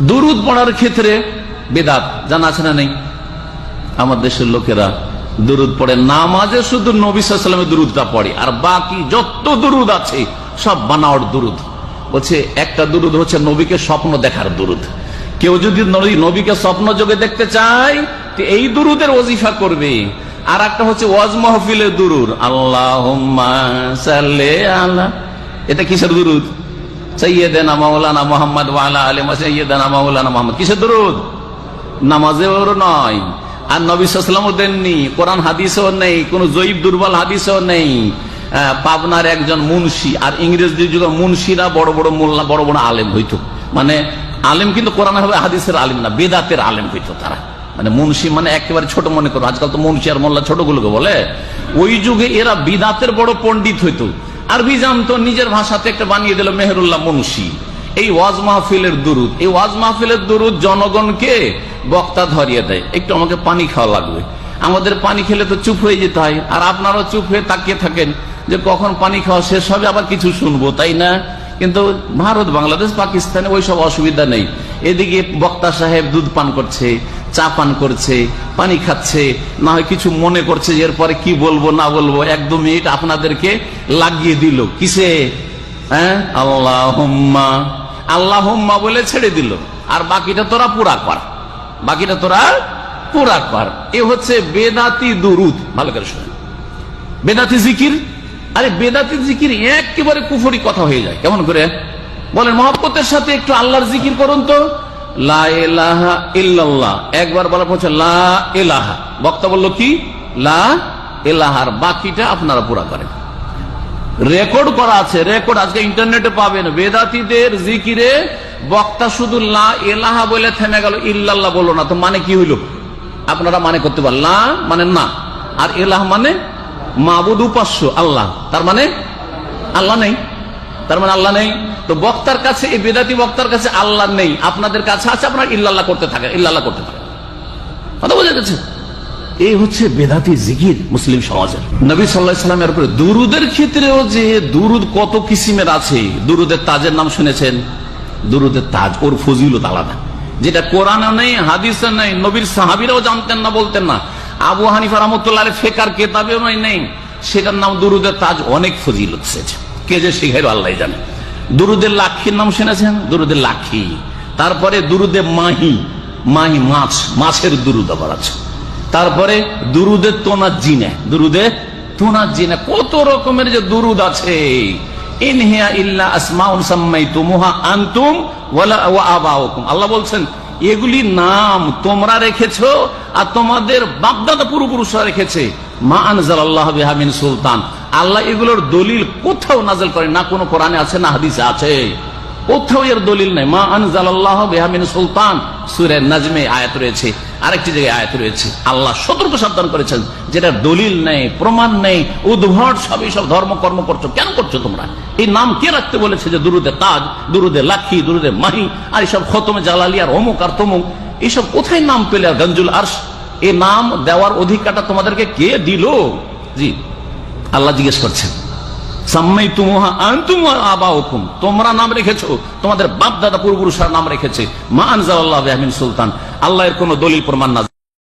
দুরুদ পড়ার ক্ষেত্রে বেদাত, জানা আছে না নেই? আমার দেশের লোকেরা দুরুদ পড়ে, নামাজে শুধু নবী সাল্লামের দুরুদটা পড়ে, আর বাকি যত দুরুদ আছে, সব বানাওয়ার দুরুদ। বলছে, একটা দুরুদ হচ্ছে নবীকে স্বপ্ন দেখার দুরুদ। কেউ যদি নবী- নবীকে স্বপ্ন যোগে দেখতে চায় এই দুরুদের ওজিফা করবে। আর একটা হচ্ছে ওয়াজ মাহফিলের দুরুদ। আল্লাহ এটা কিসের দুরুদ? সৈয়দেনা মাওলানা মোহাম্মদ ওয়ালা আলিমা সৈয়দানা মাওলানা মোহাম্মদ। কিসের দুরুদ? নামাজেও নয়। আর নবিসামও দেননি। কোরআন হাদিসও নেই, কোন জৈব দুর্বল হাদিসও নেই। পাবনার একজন মুন্সি, আর ইংরেজদের যুগে মুন্সিরা বড় বড় মোল্লা, বড় বড় আলেম হইত। মানে আলেম কিন্তু কোরআন হবে হাদিসের আলেম না, বেদাতের আলেম হইতো তারা। মানে মুন্সি মানে একেবারে ছোট মনে করো। আজকাল তো মুন্সি আর মোল্লা ছোটগুলোকে বলে। ওই যুগে এরা বিদাতের বড় পণ্ডিত হইতো। আরবি জানতো নিজের ভাষাতে একটা বানিয়ে দিল মেহরুল্লাহ মুন্সি। এই ওয়াজ মাহফিলের দুরুদ। এই ওয়াজ মাহফিলের দুরুদ জনগণকে বক্তা ধরিয়ে দেয়। একটু আমাকে পানি খাওয়া লাগবে। আমাদের পানি খেলে তো চুপ হয়ে যেতে হয়। আর আপনারাও চুপ হয়ে তাকিয়ে থাকেন যে কখন পানি খাওয়া শেষ হবে, আবার কিছু শুনব, তাই না? কিন্তু ভারত, বাংলাদেশ, পাকিস্তানে ওই সব অসুবিধা নেই। এদিকে বক্তা সাহেব দুধ পান করছে, চা পান করছে, পানি খাচ্ছে, না হয় কিছু মনে করছে এরপরে কি বলব, না বলব এক দু মিনিট আপনাদেরকে লাগিয়ে দিল। কিসে? হ্যাঁ? আল্লাহ আল্লাহ বলে ছেড়ে দিল। আর বাকিটা তোরা পুরা কর। বাকিটা তোরা পুরা কর। এ হচ্ছে বেদাতি দুরুদ। ভালো করে শোনেন। বেদাতি জিকির? আরে বেদাতি জিকির একেবারে কুফরি কথা হয়ে যায়। কেমন করে? বলেন, মহব্বতের সাথে একটু আল্লাহর জিকির করুন তো। লা ইলাহা ইল্লাল্লাহ। একবার বলা পড়ছে লা ইলাহা। বক্তা বলল কি? লা ইলাহার বাকিটা আপনারা পুরা করেন। রেকর্ড করা আছে, রেকর্ড আজকে ইন্টারনেটে পাবেন। বেদাতিদের জিকিরে বক্তা শুধু লা এলাহা বলে থেমে গেল, ইল্লাল্লাহ বলল না। তো মানে কি হইল? আপনারা মানে করতে পারেন। লা মানে না, আর এলাহ মানে মাবুদ উপাস্য, আল্লাহ। তার মানে আল্লাহ নেই। তার মানে আল্লাহ নেই। তো বক্তার কাছে এই বেদাতি বক্তার কাছে আল্লাহ নেই। আপনাদের কাছে আছে আপনারা ইল্লাল্লাহ করতে থাকে ইল্লাল্লাহ করতে পারেন কথা বোঝা গেছে? এই হচ্ছে বেদাতি জিকির মুসলিম সমাজের। নবী সাল্লাহ সাল্লামের উপরে দুরুদের ক্ষেত্রেও যে দুরুদ কত কিসিমের আছে দুরুদের তাজের নাম শুনেছেন? দুরুদের তাজ ওর ফজিলত আলাদা। যেটা কোরআনে নেই হাদিসে নেই নবীর সাহাবিরাও জানতেন না বলতেন না। আবু হানিফা রহমতুল্লাহ ফেকার কেতাবেও নেই। সেটার নাম দুরুদের তাজ অনেক ফজিলত এসেছে। কে যে শিখাইল, আল্লাহ জানে। দুরুদের লাক্ষীর নাম শুনেছেন? দুরুদের লাক্ষী। তারপরে দুরুদে মাহি। মাহি মাছ। মাছের দুরুদ আবার আছে। তারপরে দুরুদে তোনা জিনে। দুরুদে তোনা জিনে। কত রকমের যে দুরুদ আছে। ইনহিয়া ইল্লা আসমাউন সাম্মাইতুমুহা আনতুম ওয়ালা ওয়া আবাউকুম। আল্লাহ বলছেন এগুলি নাম তোমরা রেখেছ আর তোমাদের বাপদাদা পূর্বপুরুষরা রেখেছে। মা আনজাল আল্লাহ বিহামিন সুলতান। আল্লাহ এগুলোর দলিল কোথাও নাজল করে না, কোনো কোরআনে আছে না হাদিসে আছে। কোথাও এর দলিল নেই। মা আনজাল আল্লাহ বেহামিন সুলতান। সুরের নাজমে আয়াত রয়েছে, আরেকটি জায়গায় আয়াত রয়েছে। আল্লাহ সতর্ক সাবধান করেছেন যেটা দলিল নেই, প্রমাণ নেই, উদ্ভট সব এইসব ধর্ম, কর্ম করছ, কেন করছ তোমরা? এই নাম কে রাখতে বলেছে যে দুরুদে তাজ, দুরুদে লাখি, দুরুদে মাহি, আর এইসব খতমে জালালি আর অমুক আর তমুক এইসব কোথায় নাম পেলে আর গঞ্জুল আর্শ? এই নাম দেওয়ার অধিকারটা তোমাদেরকে কে দিল? জি, আল্লাহ জিজ্ঞেস করছেন। সাম্মাই তোমরা নাম রেখেছো, তোমাদের বাপ দাদা পূর্বপুরুষরা নাম রেখেছে। মা আনজাল আল্লাহ সুলতান। আল্লাহর কোন দলিল প্রমাণ না